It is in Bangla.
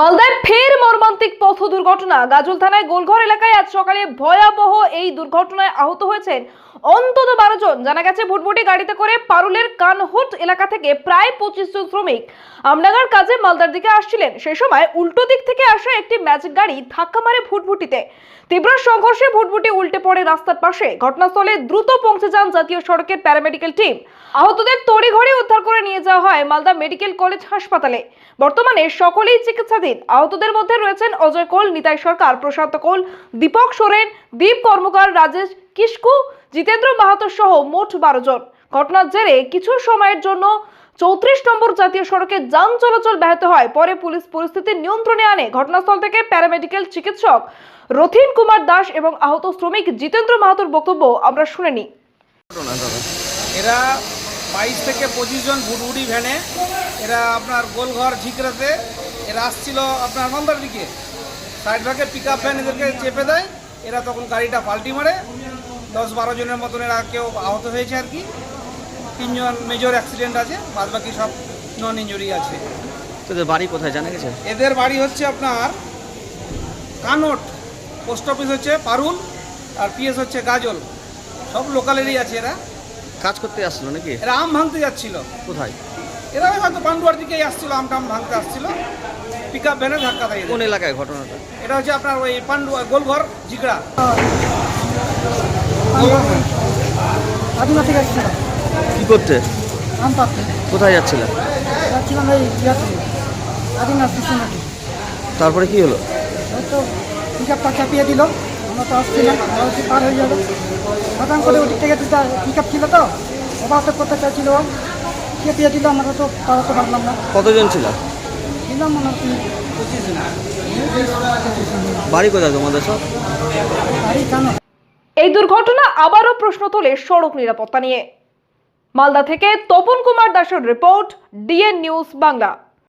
মালদায় ফের মর্মান্তিক পথ দুর্ঘটনা। গাজল থানায় গোলঘর এলাকায় আজ সকালে ভয়াবহ এই দুর্ঘটনায় আহত হয়েছেন অন্তত বারো জন। জানা গেছে, ভুটভুটি গাড়িতে করে পারুলের কানহুট এলাকা থেকে প্রায় পঁচিশ জন শ্রমিক আমডাঙ্গার কাজে মালদার দিকে আসছিলেন। সেই সময় উল্টো দিক থেকে আসা একটি ম্যাজিক গাড়ি ধাক্কা মারে ভুটভুটিতে। তীব্র সংঘর্ষে ভুটভুটি উল্টে পড়ে রাস্তার পাশে। ঘটনাস্থলে দ্রুত পৌঁছে যান জাতীয় সড়কের প্যারামেডিক্যাল টিম। আহতদের তড়িঘড়ি উদ্ধার করে নিয়ে যাওয়া হয় মালদা মেডিকেল কলেজ হাসপাতালে। বর্তমানে সকলেই চিকিৎসাধীন আহতদের মধ্যে রয়েছেন অজয় কোল, নিতাই সরকার, প্রশান্ত কোল, দীপক সোরেন, দীপ কর্মকার, রাজেশ কিস্কু জিতেন্দ্র মাহাতো সহ মোট বারো জন। ঘটনার জেরে কিছু সময়ের জন্য চৌত্রিশ নম্বর জাতীয় সড়কে যান চলাচল ব্যাহত হয়। পরে পুলিশ পরিস্থিতি নিয়ন্ত্রণে আনে। ঘটনাস্থল থেকে প্যারামেডিক্যাল চিকিৎসক রথিন কুমার দাস এবং আহত শ্রমিক জিতেন্দ্র মাহাতোর বক্তব্য আমরা শুনে নিই। এরা বাইশ থেকে পঁচিশ জন ভুটভুটি ভ্যানে। এরা আপনার গোলঘর ঝিকরাতে এরা আসছিল আপনার মালদার দিকে। সাইড ভাগে পিক আপ ভ্যান এদেরকে চেপে দেয়। এরা তখন গাড়িটা পাল্টি মারে। দশ বারো জনের মতন এরা কেউ আহত হয়েছে আর কি। তিনজন মেজর অ্যাক্সিডেন্ট আছে বাদ বাকি সব নন ইঞ্জুরি আছে। তোদের বাড়ি কোথায় জানা গেছে? এদের বাড়ি হচ্ছে আপনার কানট পোস্ট অফিস হচ্ছে পারুল আর পিএস হচ্ছে গাজল। সব লোকালেরই আছে এরা। কাজ করতে আসলো নাকি? এরা আম ভাঙতে যাচ্ছিল। কোথায়? এরা হয়তো পান্ডুয়ার দিকেই আসছিল আম টাম ভাঙতে আসছিল। পিক আপ ভ্যানে ধাক্কা দেয় কোন এলাকায় ঘটনাটা? এটা হচ্ছে আপনার ওই পান্ডুয়া গোলঘর থেকে এসেছিলাম কি করতে? আম পাড়তে। কোথায় যাচ্ছিলে যাচ্ছিলাম এই ইয়াতে তারপরে কি হলো? ওই তো পিক আপটা চাপিয়ে দিল। আমরা তো আসছিলাম পার হয়ে যাব। হঠাৎ করে ওদিক থেকে দুটা পিক আপ ছিল তো ওভারটেক করতে চাইছিল ও। চেপিয়ে দিল আমরা তো পারাতে পারলাম না। কতজন ছিল? মনে হয় বাড়ি কোথায় তোমাদের সব? কেন? এই দুর্ঘটনা আবারও প্রশ্ন তোলে সড়ক নিরাপত্তা নিয়ে। মালদা থেকে তপন কুমার দাসের রিপোর্ট ডিএন নিউজ বাংলা।